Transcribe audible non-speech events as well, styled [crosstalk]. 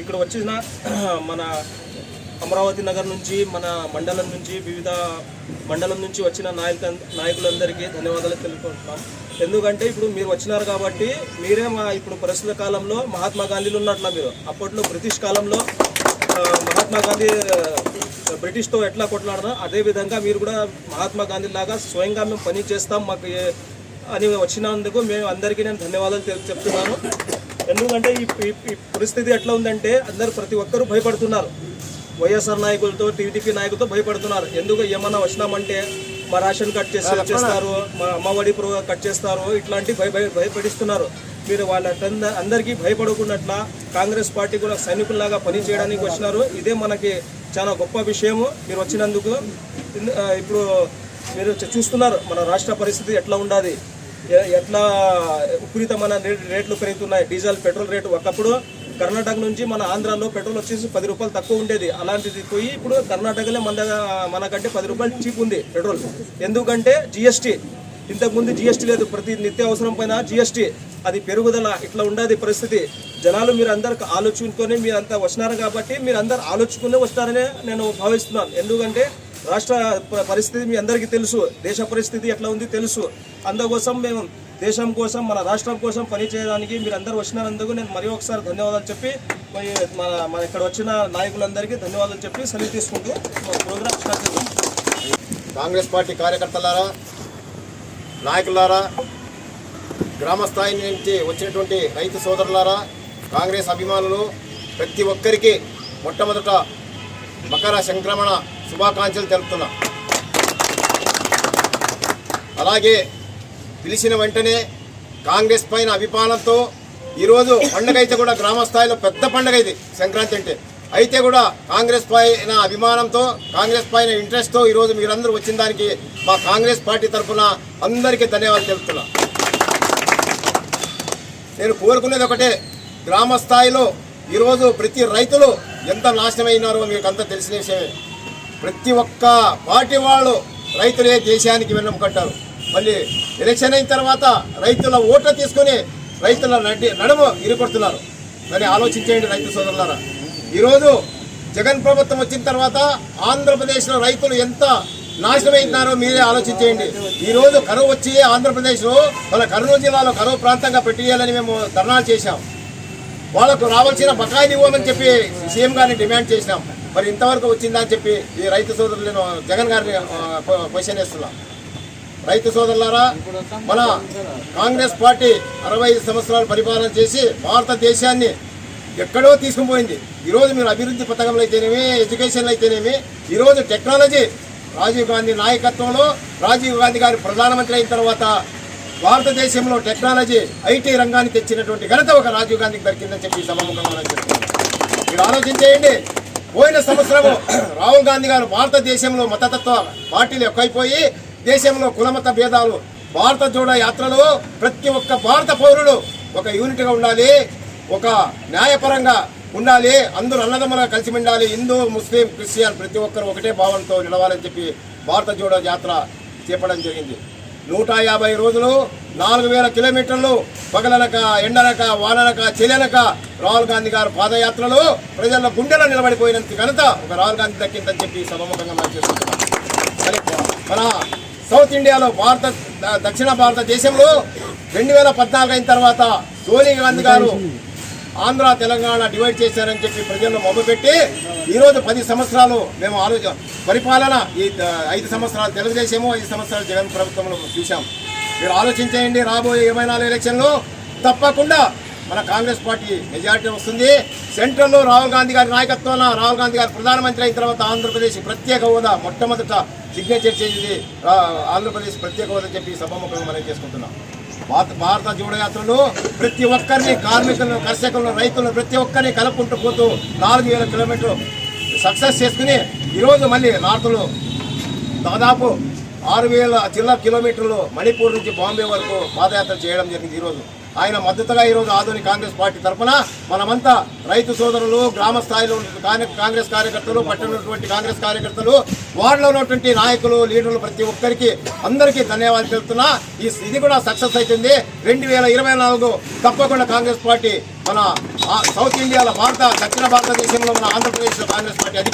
ఇక్కడ వచ్చిన [clears throat] మన అమరావతి నగర్ నుంచి మన మండలం నుంచి వివిధ మండలం నుంచి వచ్చిన నాయక నాయకులందరికీ ధన్యవాదాలు తెలుపుకుంటున్నాం. ఎందుకంటే ఇప్పుడు మీరు వచ్చినారు కాబట్టి మీరే మా ఇప్పుడు ప్రస్తుత కాలంలో మహాత్మా గాంధీలు ఉన్నట్ల మీరు. అప్పట్లో బ్రిటిష్ కాలంలో మహాత్మా గాంధీ బ్రిటిష్తో ఎట్లా కొట్లాడదా అదే విధంగా మీరు కూడా మహాత్మా గాంధీ లాగా స్వయంగా మేము పని చేస్తాం మాకు అని వచ్చినందుకు మేము అందరికీ నేను ధన్యవాదాలు తెలు- చెప్తున్నాను. ఎందుకంటే ఈ పరిస్థితి ఎట్లా ఉందంటే అందరూ ప్రతి ఒక్కరూ భయపడుతున్నారు. వైఎస్ఆర్ నాయకులతో టీడీపీ నాయకులతో భయపడుతున్నారు. ఎందుకు ఏమన్నా వచ్చినామంటే మా రేషన్ కట్ చేసి చేస్తారు మా అమ్మఒడి కట్ చేస్తారు ఇట్లాంటి భయ భయ భయపడిస్తున్నారు. మీరు వాళ్ళ అందరికీ భయపడకున్నట్ల కాంగ్రెస్ పార్టీ కూడా సైనికుల్లాగా పని చేయడానికి వచ్చినారు. ఇదే మనకి చాలా గొప్ప విషయము. మీరు వచ్చినందుకు ఇప్పుడు మీరు చూస్తున్నారు మన రాష్ట్ర పరిస్థితి ఎట్లా ఉండాది. ఎ- ఎట్లా విపరీతమైన రేట్లు పెరుగుతున్నాయి. డీజిల్ పెట్రోల్ రేటు ఒకప్పుడు కర్ణాటక నుంచి మన ఆంధ్రాలో పెట్రోల్ వచ్చేసి పది రూపాయలు తక్కువ ఉండేది. అలాంటిది పోయి ఇప్పుడు కర్ణాటకలో మన దగ్గర మనకంటే పది రూపాయలు చీప్ ఉంది పెట్రోల్. ఎందుకంటే జిఎస్టీ ఇంతకుముందు జిఎస్టీ లేదు. ప్రతి నిత్య అవసరం పైన జిఎస్టీ అది పెరుగుదల ఇట్లా ఉండేది పరిస్థితి. జనాలు మీరు అందరు ఆలోచించుకొని మీరు వస్తున్నారు కాబట్టి మీరు అందరు ఆలోచుకునే వస్తారని నేను భావిస్తున్నాను. ఎందుకంటే రాష్ట్ర పరిస్థితి మీ అందరికీ తెలుసు. దేశ పరిస్థితి ఎట్లా ఉంది తెలుసు. అందుకోసం మేము దేశం కోసం మన రాష్ట్రం కోసం పనిచేయడానికి మీరు అందరూ వచ్చినందుకు నేను మరి ఒకసారి ధన్యవాదాలు చెప్పి మరి మన మన ఇక్కడ వచ్చిన నాయకులందరికీ ధన్యవాదాలు చెప్పి సెలవు తీసుకుంటూ ప్రోగ్రామ్ స్టార్ట్ చేద్దాం. కాంగ్రెస్ పార్టీ కార్యకర్తలారా నాయకులారా గ్రామ స్థాయి నుంచి వచ్చినటువంటి రైతు సోదరులారా కాంగ్రెస్ అభిమానులు ప్రతి ఒక్కరికి మొట్టమొదట మకర సంక్రమణ శుభాకాంక్షలు తెలుపుతున్నా. అలాగే పిలిచిన వెంటనే కాంగ్రెస్ పైన అభిమానంతో ఈరోజు పండుగ అయితే కూడా గ్రామ స్థాయిలో పెద్ద పండుగ ఇది సంక్రాంతి అంటే. అయితే కూడా కాంగ్రెస్ పైన అభిమానంతో కాంగ్రెస్ పైన ఇంట్రెస్ట్తో ఈరోజు మీరందరూ వచ్చిన దానికి మా కాంగ్రెస్ పార్టీ తరఫున అందరికీ ధన్యవాదాలు తెలుపుతున్నా. నేను కోరుకునేది ఒకటే గ్రామ స్థాయిలో ఈరోజు ప్రతి రైతులు ఎంత నాశనమైనారో మీకు అంతా తెలిసిన విషయమే. ప్రతి ఒక్క పార్టీ వాళ్ళు రైతులే దేశానికి వెన్నెముకంటారు మళ్ళీ ఎలక్షన్ అయిన తర్వాత రైతుల ఓట్లు తీసుకొని రైతుల నడి నడుము ఇరుకొడుతున్నారు. మరి ఆలోచించేయండి రైతు సోదరులారా. ఈరోజు జగన్ ప్రభుత్వం వచ్చిన తర్వాత ఆంధ్రప్రదేశ్లో రైతులు ఎంత నాశనమైనారో మీరే ఆలోచించేయండి. ఈ రోజు కరువు వచ్చి ఆంధ్రప్రదేశ్లో మన కర్నూలు జిల్లాలో కరువు ప్రాంతంగా పెట్టేయాలని మేము ధర్నాలు చేశాం. వాళ్ళకు రావాల్సిన బకాయిలు ఇవ్వమని చెప్పి సీఎం గారిని డిమాండ్ చేసినాం. మరి ఇంతవరకు వచ్చిందా అని చెప్పి ఈ రైతు సోదరులు నేను జగన్ గారిని క్వశ్చన్ వేస్తున్నా రైతు సోదరులారా మన కాంగ్రెస్ పార్టీ అరవై ఐదు సంవత్సరాలు పరిపాలన చేసి భారతదేశాన్ని ఎక్కడో తీసుకుపోయింది. ఈరోజు మీరు అభివృద్ధి పథకంలో అయితేనేమి ఎడ్యుకేషన్లో అయితేనేమి ఈరోజు టెక్నాలజీ రాజీవ్ గాంధీ నాయకత్వంలో రాజీవ్ గాంధీ గారు ప్రధానమంత్రి అయిన తర్వాత భారతదేశంలో టెక్నాలజీ ఐటీ రంగాన్ని తెచ్చినటువంటి ఘనత ఒక రాజీవ్ గాంధీకి దొరికిందని చెప్పి సభముఖంగా మనం చెప్తున్నాం. మీరు ఆలోచించేయండి పోయిన సంవత్సరము రాహుల్ గాంధీ గారు భారతదేశంలో మతతత్వ పార్టీలు ఎక్కువైపోయి దేశంలో కులమత భేదాలు భారత జోడో యాత్రలో ప్రతి ఒక్క భారత పౌరుడు ఒక యూనిట్గా ఉండాలి ఒక న్యాయపరంగా ఉండాలి అందరూ అన్నదమ్ముల కలిసి ఉండాలి. హిందూ ముస్లిం క్రిస్టియన్ ప్రతి ఒక్కరు ఒకటే భావంతో నిలవాలని చెప్పి భారత జోడో యాత్ర చేపడం జరిగింది. నూట యాభై రోజులు నాలుగు వేల కిలోమీటర్లు పగలనక ఎండనక వాననక చెలనక రాహుల్ గాంధీ గారు పాదయాత్రలో ప్రజల గుండెలో నిలబడిపోయినంత ఘనత ఒక రాహుల్ గాంధీ దక్కిందని చెప్పి సభముఖంగా మనం చేసుకుంటున్నాం. మన సౌత్ ఇండియాలో భారత దక్షిణ భారతదేశంలో రెండు వేల పద్నాలుగు అయిన తర్వాత సోనియా గాంధీ గారు ఆంధ్ర తెలంగాణ డివైడ్ చేశారని చెప్పి ప్రజలను మొమ్మపెట్టి ఈరోజు పది సంవత్సరాలు మేము ఆలోచన పరిపాలన ఈ ఐదు సంవత్సరాలు తెలుగుదేశము ఐదు సంవత్సరాలు జగన్ ప్రభుత్వంలో చూశాం. మీరు ఆలోచించేయండి రాబోయే ఇరవై నాలుగు ఎలక్షన్లో? తప్పకుండా మన కాంగ్రెస్ పార్టీ మెజారిటీ వస్తుంది. సెంట్రల్లో రాహుల్ గాంధీ గారి నాయకత్వాన రాహుల్ గాంధీ గారు ప్రధానమంత్రి అయిన తర్వాత ఆంధ్రప్రదేశ్ ప్రత్యేక హోదా మొట్టమొదట సిగ్నేచర్ చేసింది ఆంధ్రప్రదేశ్ ప్రత్యేక హోదా చెప్పి సభాముఖంగా మనం చేసుకుంటున్నాం. భారత భారత జోడయాత్రలో ప్రతి ఒక్కరిని కార్మికులను కర్షకులను రైతులను ప్రతి ఒక్కరిని కలుపుకుంటూ పోతూ నాలుగు వేల కిలోమీటర్లు సక్సెస్ చేసుకుని ఈరోజు మళ్ళీ నార్త్లో దాదాపు ఆరు వేల చిల్లర కిలోమీటర్లు మణిపూర్ నుంచి బాంబే వరకు పాదయాత్ర చేయడం జరిగింది ఈరోజు. ఆయన మద్దతుగా ఈరోజు ఆధునిక కాంగ్రెస్ పార్టీ తరఫున మనమంతా రైతు సోదరులు గ్రామ స్థాయిలో ఉన్న కాంగ్రెస్- కాంగ్రెస్ కార్యకర్తలు పట్టణటువంటి కాంగ్రెస్ కార్యకర్తలు వార్డులో ఉన్నటువంటి నాయకులు లీడర్లు ప్రతి ఒక్కరికి అందరికీ ధన్యవాదాలు తెలుపుతున్నా. ఈ ఇది కూడా సక్సెస్ అవుతుంది రెండు వేల ఇరవై నాలుగు తప్పకుండా కాంగ్రెస్ పార్టీ మన సౌత్ ఇండియాలో భారత దక్షిణ భారతదేశంలో మన ఆంధ్రప్రదేశ్లో కాంగ్రెస్ పార్టీ అధికారం